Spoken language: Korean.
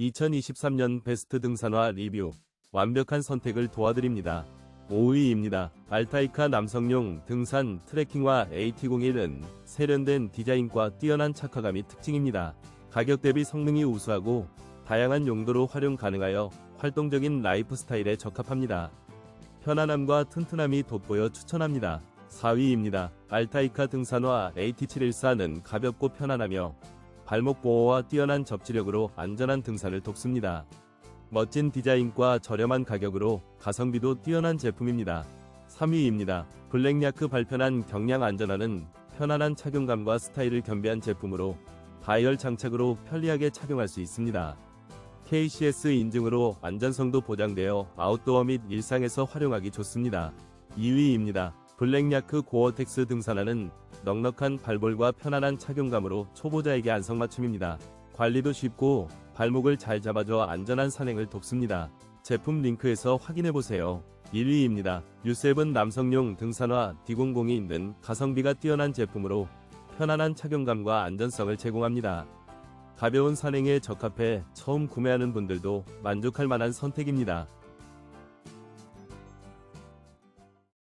2023년 베스트 등산화 리뷰 완벽한 선택을 도와드립니다. 5위입니다. 알타이카 남성용 등산 트레킹화 AT01은 세련된 디자인과 뛰어난 착화감이 특징입니다. 가격 대비 성능이 우수하고 다양한 용도로 활용 가능하여 활동적인 라이프 스타일에 적합합니다. 편안함과 튼튼함이 돋보여 추천합니다. 4위입니다. 알타이카 등산화 AT714는 가볍고 편안하며 발목 보호와 뛰어난 접지력으로 안전한 등산을 돕습니다. 멋진 디자인과 저렴한 가격으로 가성비도 뛰어난 제품입니다. 3위입니다. 블랙야크 발편한 경량 안전화는 편안한 착용감과 스타일을 겸비한 제품으로 다이얼 장착으로 편리하게 착용할 수 있습니다. KCS 인증으로 안전성도 보장되어 아웃도어 및 일상에서 활용하기 좋습니다. 2위입니다. 블랙야크 고어텍스 등산화는 넉넉한 발볼과 편안한 착용감으로 초보자에게 안성맞춤입니다. 관리도 쉽고 발목을 잘 잡아줘 안전한 산행을 돕습니다. 제품 링크에서 확인해보세요. 1위입니다. 유세븐 남성용 등산화 D00이 있는 가성비가 뛰어난 제품으로 편안한 착용감과 안전성을 제공합니다. 가벼운 산행에 적합해 처음 구매하는 분들도 만족할 만한 선택입니다.